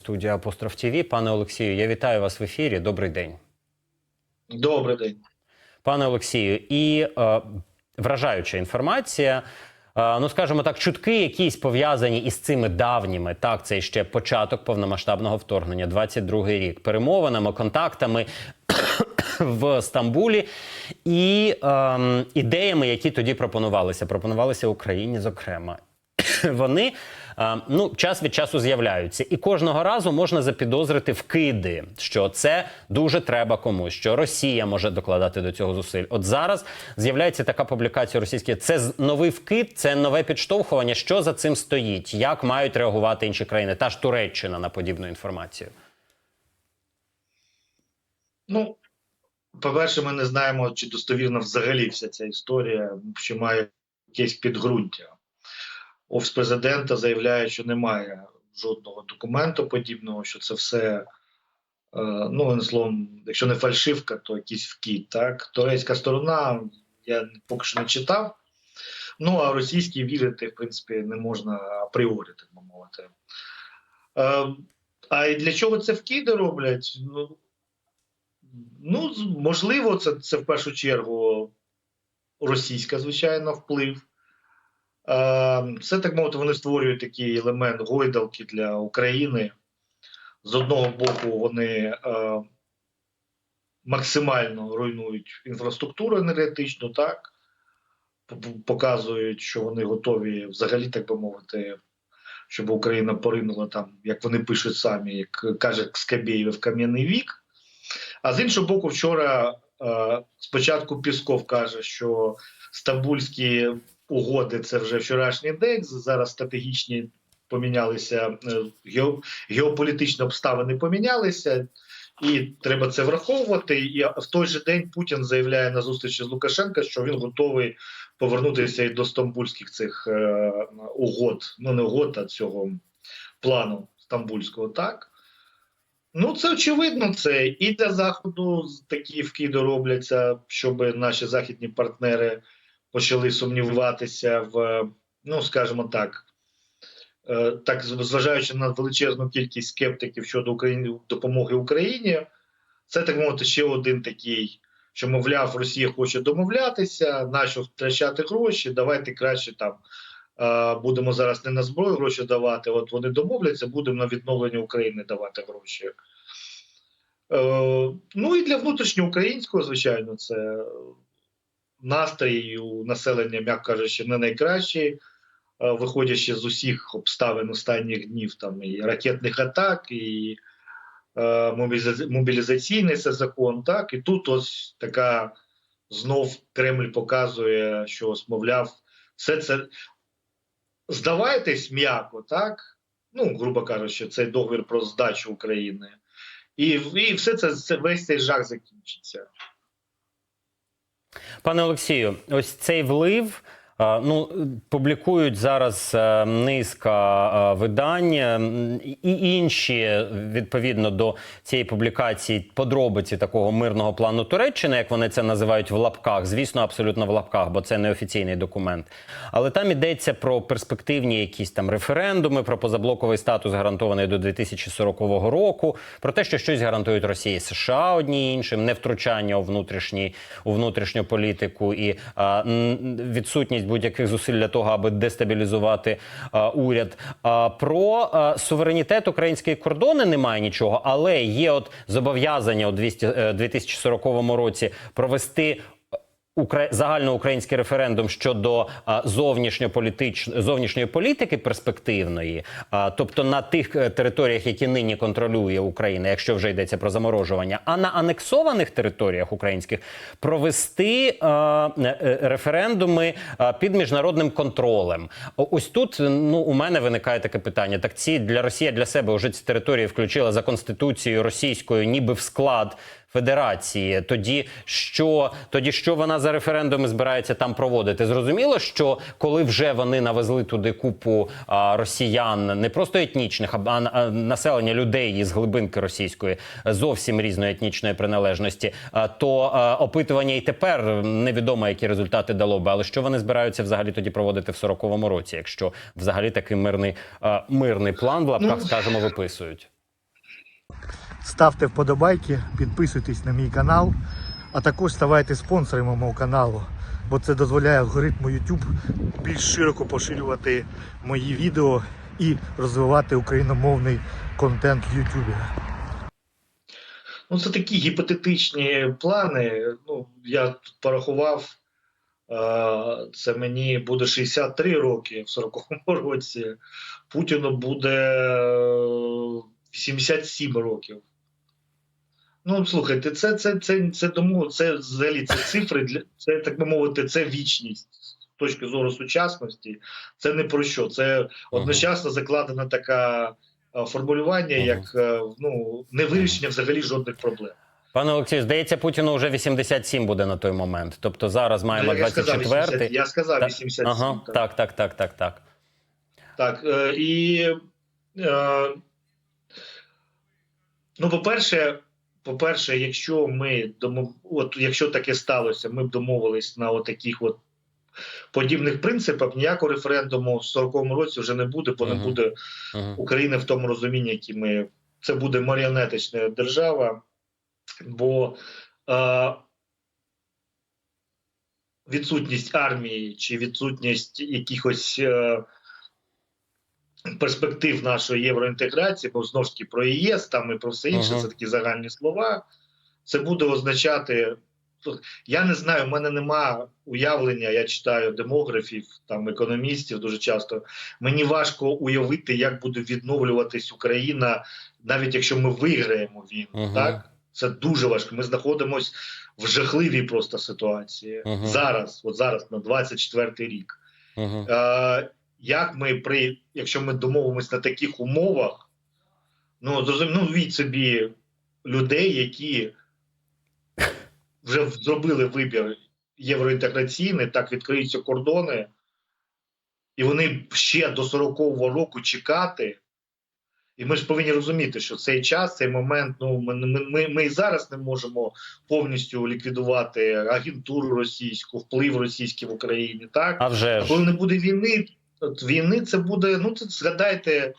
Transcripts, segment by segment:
Студія Апостроф ТВ. Пане Олексію, я вітаю вас в ефірі. Добрий день. Добрий день. Пане Олексію, і е, вражаюча інформація. Е, ну, скажімо так, чутки якісь пов'язані із цими давніми. Так, це ще початок повномасштабного вторгнення, 22-й рік, перемовинами, контактами в Стамбулі і ем, ідеями, які тоді пропонувалися. Пропонувалися Україні, зокрема. Вони е, ну, час від часу з'являються, і кожного разу можна запідозрити вкиди, що це дуже треба комусь, що Росія може докладати до цього зусиль. От зараз з'являється така публікація російська. Це новий вкид, це нове підштовхування. Що за цим стоїть? Як мають реагувати інші країни? Та ж Туреччина на подібну інформацію. Ну, по-перше, ми не знаємо, чи достовірна взагалі вся ця історія, чи має якесь підґрунтя. Офіс президента заявляє, що немає жодного документу подібного, що це все, е, ну, словом, якщо не фальшивка, то якийсь вкид. Так? Турецька сторона, я поки що не читав. Ну, а російській вірити, в принципі, не можна апріорі, так би мовити. Е, а і для чого це вкиди роблять? Ну, Ну, можливо, це, це в першу чергу російська, звичайно, вплив. Це так мовити, вони створюють такий елемент гойдалки для України. З одного боку, вони е, максимально руйнують інфраструктуру енергетичну, так показують, що вони готові взагалі, так би мовити, щоб Україна поринула там, як вони пишуть самі, як каже Скабєєв, в кам'яний вік. А з іншого боку, вчора е, спочатку Пісков каже, що стамбульські угоди це вже вчорашній день. Зараз стратегічні помінялися е, геополітичні обставини помінялися, і треба це враховувати. І в той же день Путін заявляє на зустрічі з Лукашенка, що він готовий повернутися і до стамбульських цих е, угод. Ну не угод, а цього плану стамбульського, так. Ну, це очевидно, це і для заходу такі вкиди робляться, щоб наші західні партнери почали сумніватися в, ну скажімо так, е, так зважаючи на величезну кількість скептиків щодо України допомоги Україні, це так мовити ще один такий, що мовляв, Росія хоче домовлятися, нащо втрачати гроші, давайте краще там. е, Будемо зараз не на зброю гроші давати. От вони домовляться, будемо на відновлення України давати гроші. Е, ну і для внутрішньоукраїнського, звичайно, це настрій у населення, м'яко кажучи, не найкращий, е, виходячи з усіх обставин останніх днів, там і ракетних атак, і е, мобілізаційний це закон. Так, і тут ось така знов Кремль показує, що ось, мовляв, все це здавайтесь м'яко, так? Ну, грубо кажучи, цей договір про здачу України. І, і все це, це весь цей жах закінчиться. Пане Олексію, ось цей влив. Е, Ну, публікують зараз е, низка е, видань і інші відповідно до цієї публікації подробиці такого мирного плану Туреччини, як вони це називають в лапках. Звісно, абсолютно в лапках, бо це не офіційний документ. Але там йдеться про перспективні якісь там референдуми, про позаблоковий статус гарантований до 2040 року, про те, що щось гарантують Росії США одні іншим, не втручання у внутрішній у внутрішню політику і а, відсутність будь-яких зусиль для того, аби дестабілізувати а, уряд. А, про а, суверенітет української кордони немає нічого, але є от зобов'язання у 200, е, 2040 році провести. Укра... загальноукраїнський референдум щодо а, зовнішньої політики перспективної, тобто на тих е, територіях, які нині контролює Україна, якщо вже йдеться про заморожування, а на анексованих територіях українських провести е, е, референдуми під міжнародним контролем. Ось тут ну у мене виникає таке питання: так ці для Росія для себе вже ці території включила за конституцією російською, ніби в склад. Федерації, тоді що тоді що вона за референдуми збирається там проводити? Зрозуміло, що коли вже вони навезли туди купу а, росіян, не просто етнічних, а, населення людей із глибинки російської зовсім різної етнічної приналежності, а, то а, опитування і тепер невідомо, які результати дало би. Але що вони збираються взагалі тоді проводити в 40-му році, якщо взагалі такий мирний а, мирний план в лапках, Ну, скажімо, виписують. Ставте вподобайки, підписуйтесь на мій канал, а також ставайте спонсорами мого каналу, бо це дозволяє алгоритму YouTube більш широко поширювати мої відео і розвивати україномовний контент в YouTube. Ну, це такі гіпотетичні плани. Ну, я тут порахував, е, це мені буде 63 роки в 40-му році, Путіну буде е, 87 років. Ну, слухайте, це, це, це, це тому, це взагалі це цифри, для, це, так би мовити, це вічність з точки зору сучасності. Це не про що. Це одночасно закладена така е, формулювання, як е, ну, невирішення взагалі жодних проблем. Пане Олексію, здається, Путіну вже 87 буде на той момент. Тобто зараз маємо 24-й. я сказав 87. Ага, так. так, так, так, так, так. Е, і ну, по-перше, по-перше, якщо ми домов... от якщо таке сталося, ми б домовились на от таких от подібних принципах, ніякого референдуму в 40-му році вже не буде, бо не буде України в тому розумінні, які ми це буде маріонетична держава, бо е, відсутність армії чи відсутність якихось е, перспектив нашої євроінтеграції, бо знову ж таки про ЄС там і про все інше, Ага. це такі загальні слова. Це буде означати. Я не знаю, в мене нема уявлення. Я читаю демографів, там економістів дуже часто. Мені важко уявити, як буде відновлюватись Україна, навіть якщо ми виграємо війну. Мгм. Так це дуже важко. Ми знаходимося в жахливій просто ситуації Мгм. зараз, от зараз на 24 рік. Е, як ми при, якщо ми домовимось на таких умовах, ну ну віть собі людей, які вже зробили вибір євроінтеграційний, так відкриються кордони, і вони ще до 40-го року чекати. І ми ж повинні розуміти, що цей час, цей момент, ну ми, ми, ми, і зараз не можемо повністю ліквідувати агентуру російську, вплив російський в Україні. Так А вже ж. коли не буде війни, війни це буде. Ну це згадайте,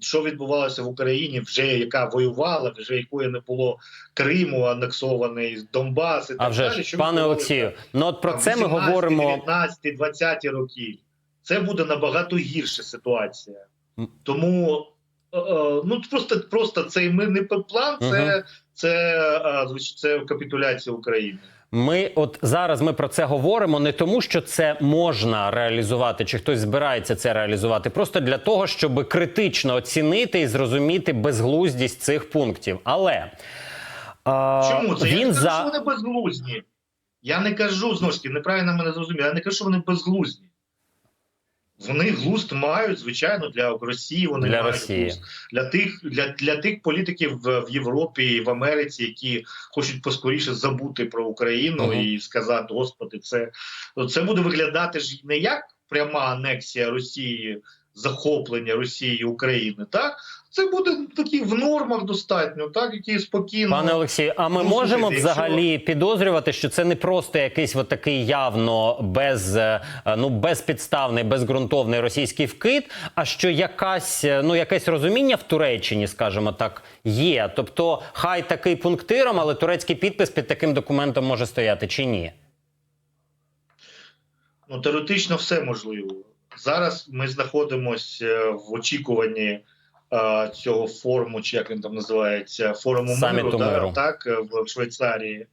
що відбувалося в Україні, вже яка воювала, вже якої не було Криму, анексований Донбас і А так вже далі. ж, пане Олексію, ну от про там це ми 18, говоримо. 19, 20 роки. Це буде набагато гірша ситуація. Тому е, е, ну просто, просто цей мирний план це, це, е, це капітуляція України. Ми от зараз ми про це говоримо не тому, що це можна реалізувати, чи хтось збирається це реалізувати, просто для того, щоб критично оцінити і зрозуміти безглуздість цих пунктів. Але а, Чому це? я він не кажу, за що вони безглузді. Я не кажу знову ж таки, неправильно мене зрозуміли. Я не кажу, що вони безглузді. Вони глузд мають, звичайно, для Росії. Вони Для мають Росії. глузд. для тих для, для тих політиків в, в Європі і в Америці, які хочуть поскоріше забути про Україну Мгм. і сказати: Господи, це, це буде виглядати ж не як пряма анексія Росії, захоплення Росії України. Так це буде такі в нормах достатньо, так які спокійно. Пане Олексію, а ми можемо взагалі підозрювати, що це не просто якийсь от такий явно без е, ну безпідставний, безґрунтовний російський вкид, а що якась е, ну якесь розуміння в Туреччині, скажімо так, є. Тобто, хай такий пунктиром, але турецький підпис під таким документом може стояти чи ні? Ну, теоретично все можливо. Зараз ми знаходимося в очікуванні е, цього форуму, чи як він там називається, форуму Саміту миру, да, так, е, в Швейцарії.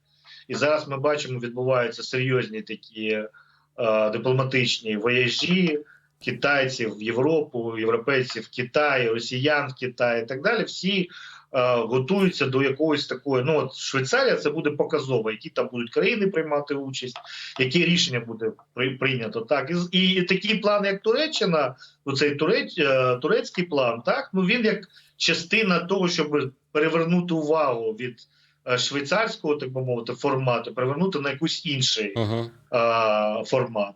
І зараз ми бачимо, відбуваються серйозні такі е, дипломатичні вояжі китайців в Європу, європейців в Китай, росіян в Китай і так далі. Всі е, готуються до якоїсь такої. Ну, от Швейцарія це буде показово, які там будуть країни приймати участь які рішення буде при, прийнято. Так і, і такий план, як Туреччина, оцей турець, е, турецький план, так ну він як частина того, щоб перевернути увагу від е, швейцарського, так би мовити, формату, перевернути на якийсь інший Угу. е, формат.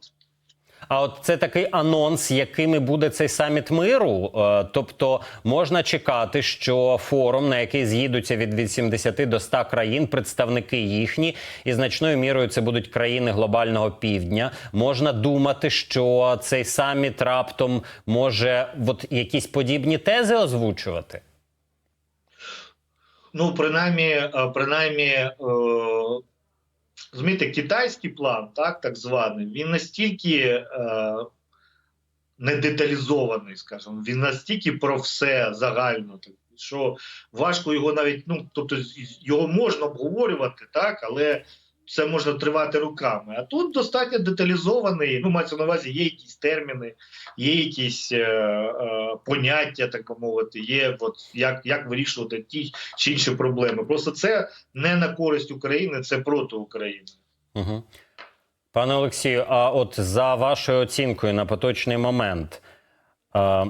А от це такий анонс, якими буде цей саміт миру. Е, Тобто можна чекати, що форум, на який з'їдуться від 80 до 100 країн, представники їхні, і значною мірою це будуть країни глобального півдня. Можна думати, що цей саміт раптом може от якісь подібні тези озвучувати. Ну, принаймні, е, принаймні, е, розумієте, китайський план, так, так званий, він настільки е, не деталізований, скажімо, він настільки про все загально, так, що важко його навіть, ну, тобто його можна обговорювати, так, але це може тривати руками. А тут достатньо деталізований, ну, мається на увазі, є якісь терміни, є якісь е, е, поняття, так мовити, є от, як, як вирішувати ті чи інші проблеми. Просто це не на користь України, це проти України. Угу. Пане Олексію, а от за вашою оцінкою на поточний момент, е,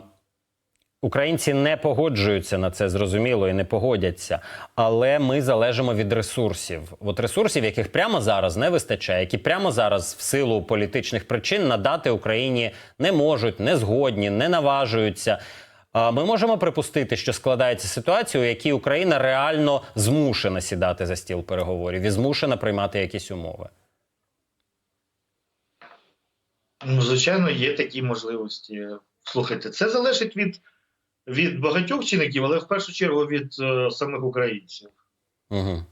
українці не погоджуються на це зрозуміло і не погодяться. Але ми залежимо від ресурсів. От ресурсів, яких прямо зараз не вистачає, які прямо зараз в силу політичних причин надати Україні не можуть, не згодні, не наважуються. Ми можемо припустити, що складається ситуація, у якій Україна реально змушена сідати за стіл переговорів і змушена приймати якісь умови. Ну, звичайно, є такі можливості. Слухайте, це залежить від, від багатьох чинників, але в першу чергу від е, самих українців. Угу.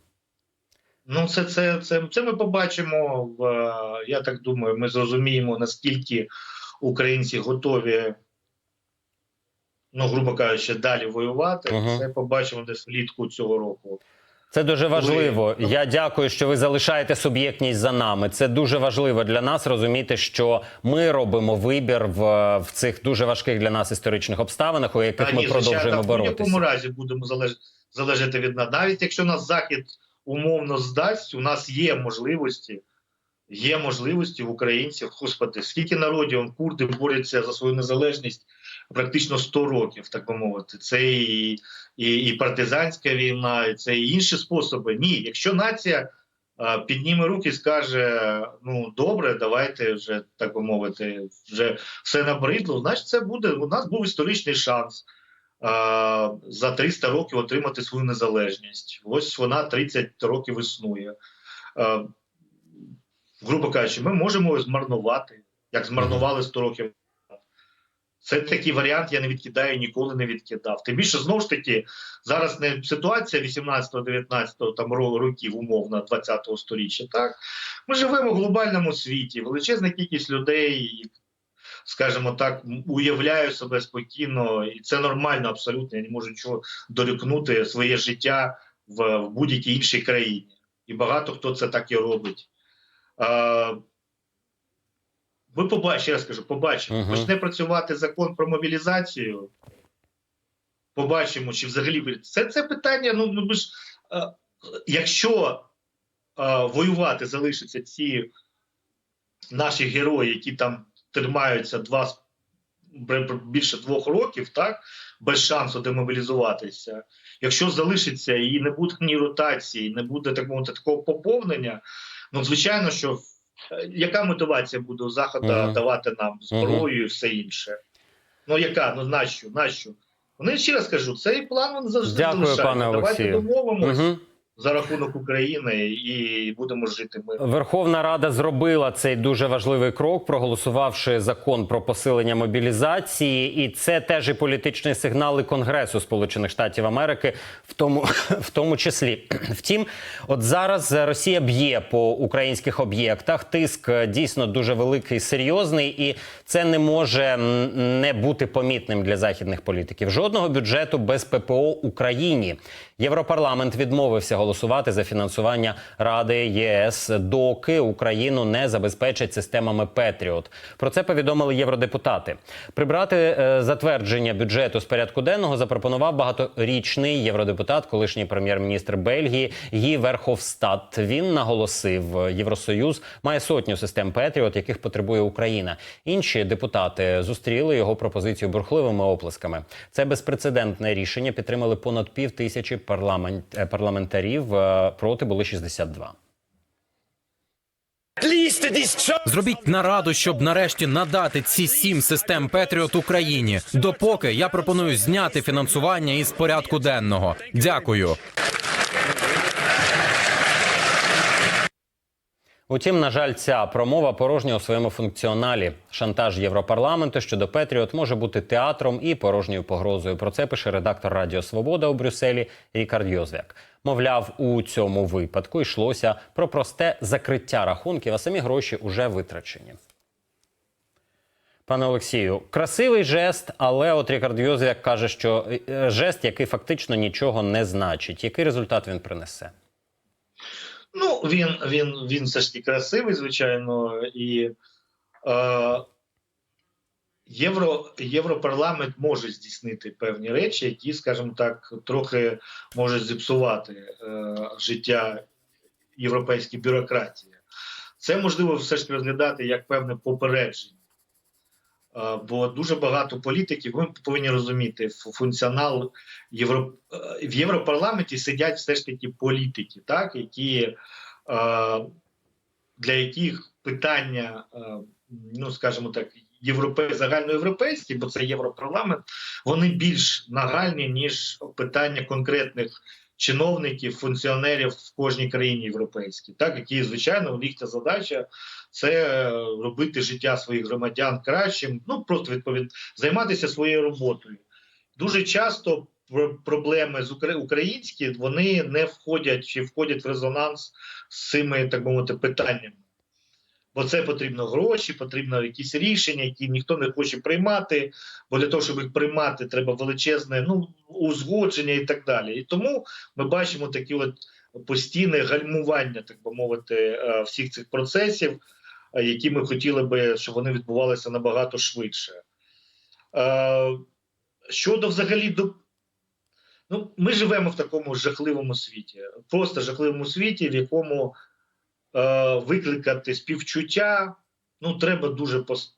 Ну, це, це, це, це ми побачимо. В, е, я так думаю, ми зрозуміємо, наскільки українці готові, ну, грубо кажучи, далі воювати. Угу. Це побачимо десь влітку цього року. Це дуже важливо. Я дякую, що ви залишаєте суб'єктність за нами. Це дуже важливо для нас розуміти, що ми робимо вибір в, в цих дуже важких для нас історичних обставинах, у яких Та ми ні, звичайно, продовжуємо В будь-якому разі будемо залеж... залежати від нас. Навіть якщо нас Захід умовно здасть, у нас є можливості. Є можливості в українців. Господи, скільки народів курди борються за свою незалежність практично 100 років, так би мовити. Це і, і, і партизанська війна, і це і інші способи. Ні, якщо нація підніме руки і скаже: ну добре, давайте вже так би мовити, вже все набридло, значить це буде. У нас був історичний шанс. За 300 років отримати свою незалежність. Ось вона 30 років існує. Грубо кажучи, ми можемо змарнувати, як змарнували 100 років. Це такий варіант, я не відкидаю, ніколи не відкидав. Тим більше, знову ж таки, зараз не ситуація 18-19 там років, умовно, 20-го сторіччя. Так ми живемо в глобальному світі, величезна кількість людей, скажімо так, уявляю себе спокійно, і це нормально абсолютно. Я не можу нічого дорікнути своє життя в, в будь-якій іншій країні. І багато хто це так і робить. Е, ви побачите, ще раз кажу, побачимо. Почне працювати закон про мобілізацію. Побачимо, чи взагалі це, це питання. Ну, ну ви ж, е, якщо е, воювати залишаться ці наші герої, які там тримаються два більше двох років, так без шансу демобілізуватися. Якщо залишиться і не буде ні ротації, не буде так мовити такого поповнення, ну звичайно, що е, яка мотивація буде у заходу Мгм. давати нам зброю і все інше? Ну яка? Ну нащо? Нащо? Вони ще раз кажу, цей план він завжди Дякую, залишається. пане Давайте Олексію. домовимось Угу. За рахунок України і будемо жити ми. Верховна Рада зробила цей дуже важливий крок, проголосувавши закон про посилення мобілізації, і це теж і політичний сигнал і Конгресу Сполучених Штатів Америки, в тому, в тому числі. Втім, от зараз Росія б'є по українських об'єктах. Тиск е, дійсно дуже великий, серйозний, і це не може не бути помітним для західних політиків. Жодного бюджету без ППО Україні. Європарламент відмовився голосувати за фінансування Ради ЄС, доки Україну не забезпечать системами Петріот. Про це повідомили євродепутати. Прибрати е, затвердження бюджету з порядку денного запропонував багаторічний євродепутат, колишній прем'єр-міністр Бельгії Гі Верховстат. Він наголосив, Євросоюз має сотню систем Петріот, яких потребує Україна. Інші депутати зустріли його пропозицію бурхливими оплесками. Це безпрецедентне рішення підтримали понад пів тисячі парламент, е, парламентарів. е, Проти були 62. Зробіть нараду, щоб нарешті надати ці сім систем Петріот Україні. Допоки я пропоную зняти фінансування із порядку денного. Дякую. Утім, на жаль, ця промова порожня у своєму функціоналі. Шантаж Європарламенту щодо Петріот може бути театром і порожньою погрозою. Про це пише редактор Радіо Свобода у Брюсселі Рікард Йозвяк. Мовляв, у цьому випадку йшлося про просте закриття рахунків, а самі гроші уже витрачені. Пане Олексію, красивий жест, але от Рікард Йозвяк каже, що е, жест, який фактично нічого не значить. Який результат він принесе? Ну, він, він, він все ж таки красивий, звичайно, і е, Євро, Європарламент може здійснити певні речі, які, скажімо так, трохи можуть зіпсувати е, життя європейської бюрократії. Це можливо все ж розглядати як певне попередження. Е, Бо дуже багато політиків, ви повинні розуміти, фу- функціонал Євро... е, в Європарламенті сидять все ж таки політики, так, які, е, для яких питання, ну скажімо так, європе... загальноєвропейські, бо це Європарламент, вони більш нагальні, ніж питання конкретних чиновників, функціонерів в кожній країні європейській, так, які, звичайно, їхня задача це е, робити життя своїх громадян кращим, ну просто відповід займатися своєю роботою. Дуже часто пр- проблеми з укра- українські вони не входять чи входять в резонанс з цими, так мовити, питаннями. Бо це потрібно гроші, потрібно якісь рішення, які ніхто не хоче приймати. Бо для того, щоб їх приймати, треба величезне ну, узгодження і так далі. І тому ми бачимо такі от постійне гальмування, так би мовити, е, всіх цих процесів, які ми хотіли би, щоб вони відбувалися набагато швидше. Е, Щодо взагалі до. Ну, ми живемо в такому жахливому світі, просто жахливому світі, в якому е, викликати співчуття ну, треба дуже пос...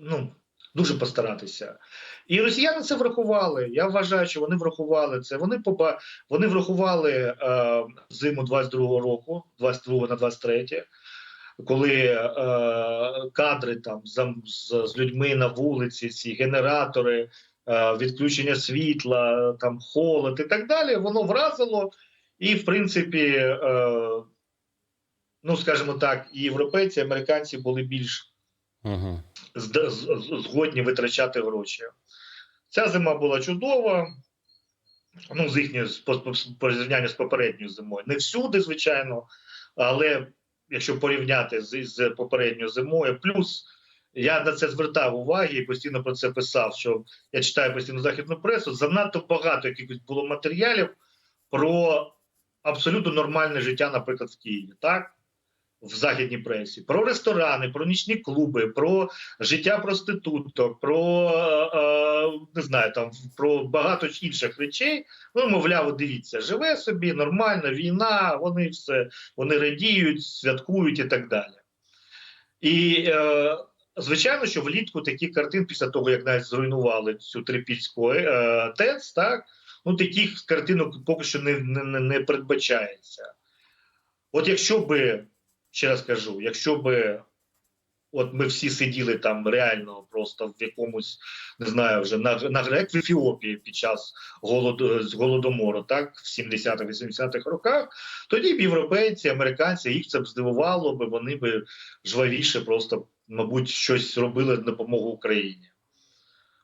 ну, дуже постаратися. І росіяни це врахували. Я вважаю, що вони врахували це. Вони поба... вони врахували е, зиму 22-го року, 22 на 23 коли е, кадри там з, з, з людьми на вулиці, ці генератори, е, відключення світла, там холод і так далі, воно вразило. І, в принципі, е, ну скажімо так, і європейці, і американці були більш з- з- згодні витрачати гроші. Ця зима була чудова. Ну, з їхньої порівняння з попередньою зимою. Не всюди, звичайно, але якщо порівняти з, з попередньою зимою, плюс я на це звертав увагу і постійно про це писав. Що я читаю постійно західну пресу. Занадто багато якихось було матеріалів про абсолютно нормальне життя, наприклад, в Києві, так? В західній пресі, про ресторани, про нічні клуби, про життя проституток, про е, е, не знаю, там про багато інших речей. Ну, мовляв, дивіться, живе собі нормально, війна, вони все вони радіють, святкують і так далі. І е, звичайно, що влітку таких картин, після того як навіть зруйнували цю трипільську е, ТЕЦ, так ну таких картинок поки що не, не, не- не передбачається. От якщо би, ще раз кажу, якщо би от ми всі сиділи там реально просто в якомусь, не знаю, вже на, на як в Ефіопії під час голоду з голодомору, так, в 70-80-х роках, тоді б європейці, американці їх це б здивувало, би вони б жвавіше просто, мабуть, щось робили на допомогу Україні.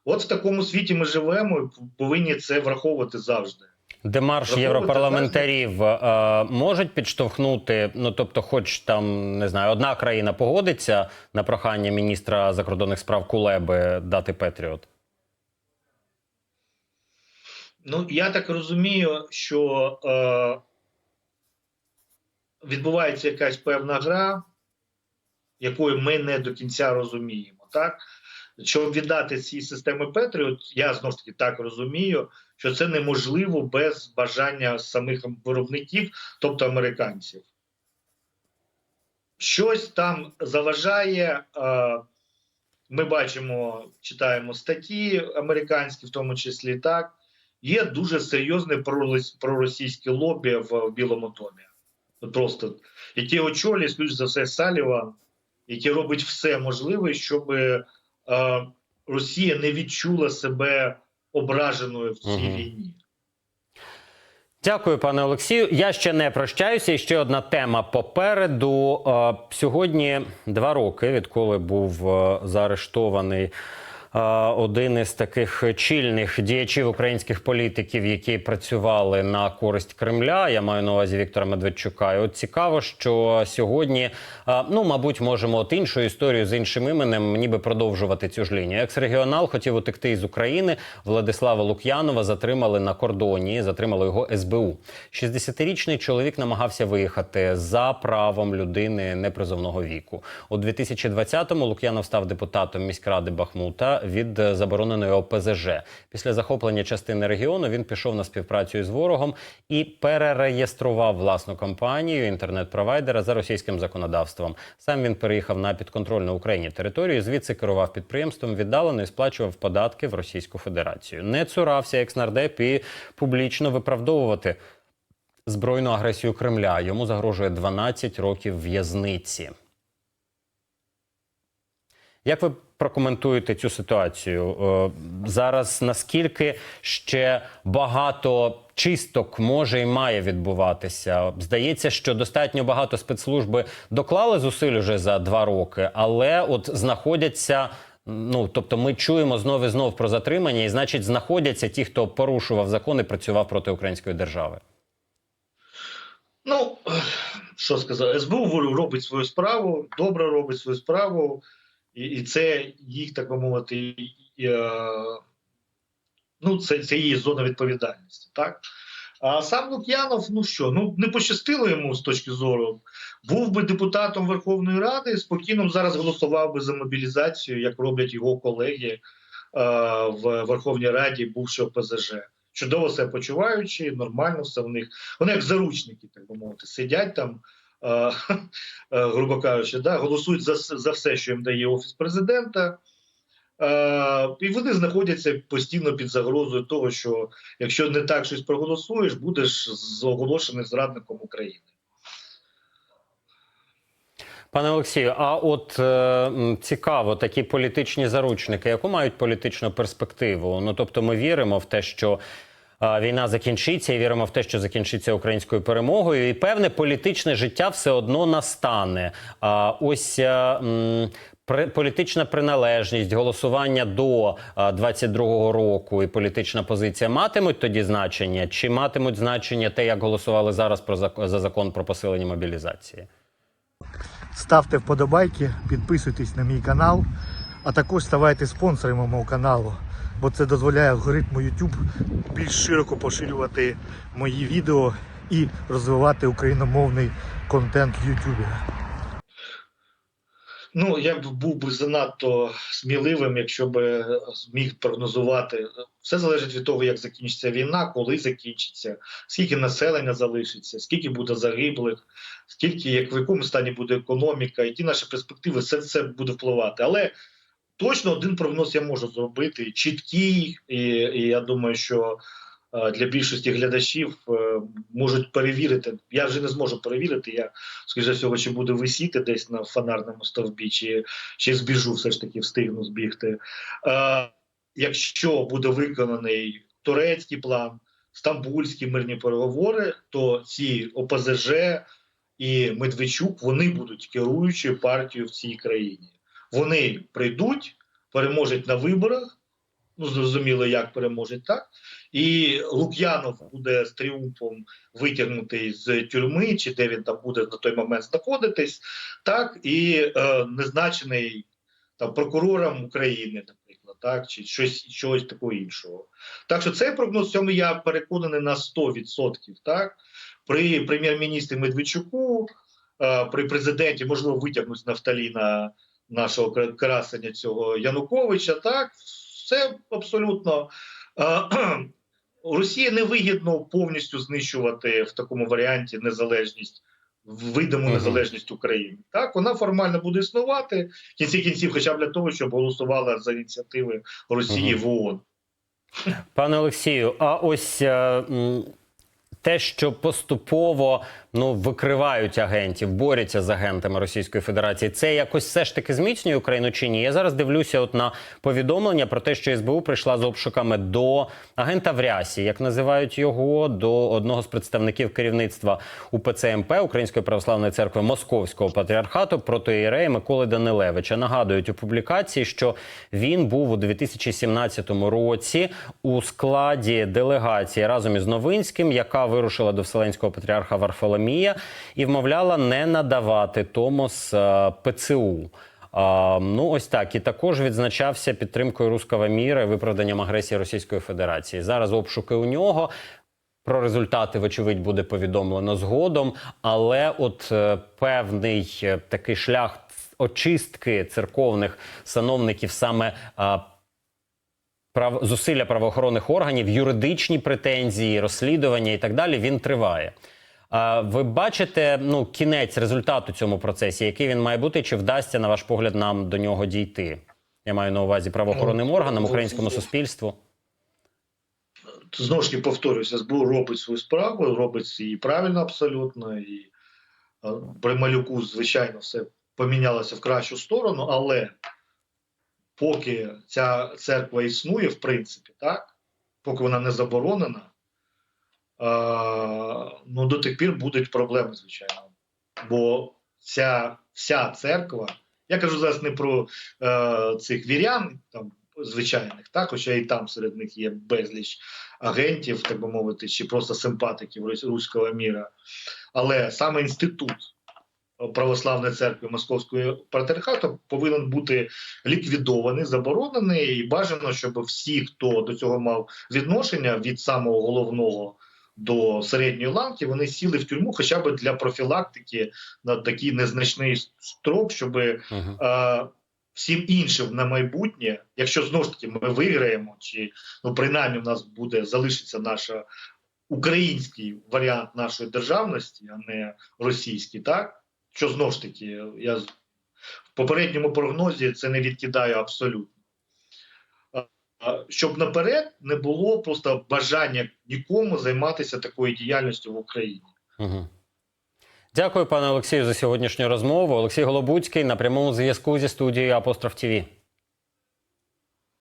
От в такому світі ми живемо і повинні це враховувати завжди. Демарш європарламентарів е, можуть підштовхнути. Ну тобто, хоч там не знаю, одна країна погодиться на прохання міністра закордонних справ Кулеби дати Петріот. Ну, я так розумію, що е, відбувається якась певна гра, якою ми не до кінця розуміємо. Так? Щоб віддати ці системи Петріот, я знову ж таки так розумію, що це неможливо без бажання самих виробників, тобто американців. Щось там заважає. Ми бачимо, читаємо статті американські, в тому числі так є дуже серйозне пророс- проросійське лобі в Білому домі. От Просто яке очолює, скоріш за все, Саліван, який робить все можливе, щоб Росія не відчула себе ображеною в цій угу. війні. Дякую, пане Олексію. Я ще не прощаюся. І ще одна тема попереду. Е, Сьогодні два роки, відколи був е, заарештований один із таких чільних діячів українських політиків, які працювали на користь Кремля. Я маю на увазі Віктора Медведчука. І от цікаво, що сьогодні, ну мабуть, можемо от іншу історію з іншим іменем, ніби продовжувати цю ж лінію. Екс-регіонал хотів утекти із України. Владислава Лук'янова затримали на кордоні. Затримало його СБУ. 60-річний чоловік намагався виїхати за правом людини непризовного віку. У 2020-му Лук'янов став депутатом міськради Бахмута від е, забороненої ОПЗЖ. Після захоплення частини регіону він пішов на співпрацю із ворогом і перереєстрував власну компанію інтернет-провайдера за російським законодавством. Сам він переїхав на підконтрольну Україні територію. Звідси керував підприємством віддалено і сплачував податки в Російську Федерацію. Не цурався екснардеп і публічно виправдовувати збройну агресію Кремля. Йому загрожує 12 років в'язниці. Як ви прокоментуєте цю ситуацію? Е, Зараз наскільки ще багато чисток може і має відбуватися? Здається, що достатньо багато спецслужби доклали зусиль уже за два роки, але от знаходяться. Ну, тобто, ми чуємо знов і знов про затримання, і значить, знаходяться ті, хто порушував закон і працював проти української держави. Ну, що сказати, СБУ робить свою справу, добре робить свою справу, і, і це їх, так би мовити, і, е, ну, це, це її зона відповідальності. Так? А сам Лук'янов, ну що, ну не пощастило йому з точки зору. Був би депутатом Верховної Ради, спокійно зараз голосував би за мобілізацію, як роблять його колеги е, в Верховній Раді, бувши ОПЗЖ. Чудово себе почуваючи, нормально все в них. Вони як заручники, так би мовити, сидять там, грубо кажучи, да, голосують за, за все, що їм дає офіс президента. Е, і вони знаходяться постійно під загрозою того, що якщо не так щось проголосуєш, будеш оголошений зрадником України. Пане Олексію, а от е, цікаво, такі політичні заручники, яку мають політичну перспективу? Ну тобто, ми віримо в те, що е, війна закінчиться, і віримо в те, що закінчиться українською перемогою, і певне політичне життя все одно настане. А ось е, політична приналежність, голосування до е, 22-го року і політична позиція матимуть тоді значення, чи матимуть значення те, як голосували зараз про за закон про посилення мобілізації? Ставте вподобайки, підписуйтесь на мій канал, а також ставайте спонсорами мого каналу, бо це дозволяє алгоритму YouTube більш широко поширювати мої відео і розвивати україномовний контент в YouTube. Ну, я б був би занадто сміливим, якщо б зміг прогнозувати. Все залежить від того, як закінчиться війна, коли закінчиться, скільки населення залишиться, скільки буде загиблих, скільки як в якому стані буде економіка, які наші перспективи, все це буде впливати. Але точно один прогноз я можу зробити чіткий, і, і я думаю, що е, для більшості глядачів е, можуть перевірити. Я вже не зможу перевірити. Я скоріше всього, чи буду висіти десь на фонарному стовбі, чи, чи збіжу, все ж таки встигну збігти. Е, якщо буде виконаний турецький план, стамбульські мирні переговори, то ці ОПЗЖ і Медведчук вони будуть керуючою партією в цій країні. Вони прийдуть, переможуть на виборах. Ну, зрозуміло, як переможуть так. І Лук'янов буде з тріумфом витягнутий з тюрми, чи де він там буде на той момент знаходитись, так і е, незначений там прокурором України, наприклад, так чи щось щось такого іншого. Так що цей прогноз цьому я переконаний на 100%, Так при прем'єр-міністрі Медведчуку, е, при президенті можливо витягнуть нафталіна нашого красення цього Януковича. Так, все абсолютно. Е, Росії невигідно повністю знищувати в такому варіанті незалежність, видиму незалежність України. Так, вона формально буде існувати в кінці кінців, хоча б для того, щоб голосувала за ініціативи Росії в ООН. Пане Олексію, а ось е, те, що поступово ну викривають агентів, борються з агентами Російської Федерації, це якось все ж таки зміцнює Україну чи ні? Я зараз дивлюся, от на повідомлення про те, що СБУ прийшла з обшуками до агента в рясі, як називають його, до одного з представників керівництва УПЦ МП Української православної церкви Московського патріархату протоієрея Миколи Данилевича. Нагадують у публікації, що він був у 2017 році у складі делегації разом із Новинським, яка вирушила до Вселенського патріарха Варфоломія і вмовляла не надавати Томос е, ПЦУ. Ну ось так і також відзначався підтримкою руського міра і виправданням агресії Російської Федерації. Зараз обшуки у нього. Про результати, вочевидь, буде повідомлено згодом, але от е, певний е, такий шлях очистки церковних сановників саме прав... зусилля правоохоронних органів, юридичні претензії, розслідування і так далі, він триває. А ви бачите ну, кінець результату цьому процесі, який він має бути, чи вдасться, на ваш погляд, нам до нього дійти? Я маю на увазі правоохоронним органам, українському суспільству. Знову ж таки повторюся, СБУ робить свою справу, робить її правильно абсолютно. І е, при малюку, звичайно, все помінялося в кращу сторону, але поки ця церква існує, в принципі, так, поки вона не заборонена, ну, до тих пір будуть проблеми, звичайно. Бо ця вся церква, я кажу зараз не про е, цих вірян, там, звичайних, так, хоча і там серед них є безліч агентів, так би мовити, чи просто симпатиків руського міра. Але саме інститут православної церкви Московського патріархату повинен бути ліквідований, заборонений, і бажано, щоб всі, хто до цього мав відношення від самого головного. До середньої ланки вони сіли в тюрму, хоча б для профілактики на такий незначний строк, щоб Угу. е, всім іншим на майбутнє, якщо знову ж таки ми виграємо, чи ну принаймні в нас буде залишиться наша український варіант нашої державності, а не російський, так що знову ж таки я в попередньому прогнозі це не відкидаю абсолютно. Щоб наперед не було просто бажання нікому займатися такою діяльністю в Україні. Угу. Дякую, пане Олексію, за сьогоднішню розмову. Олексій Голобуцький на прямому зв'язку зі студією Апостроф ТІВІ.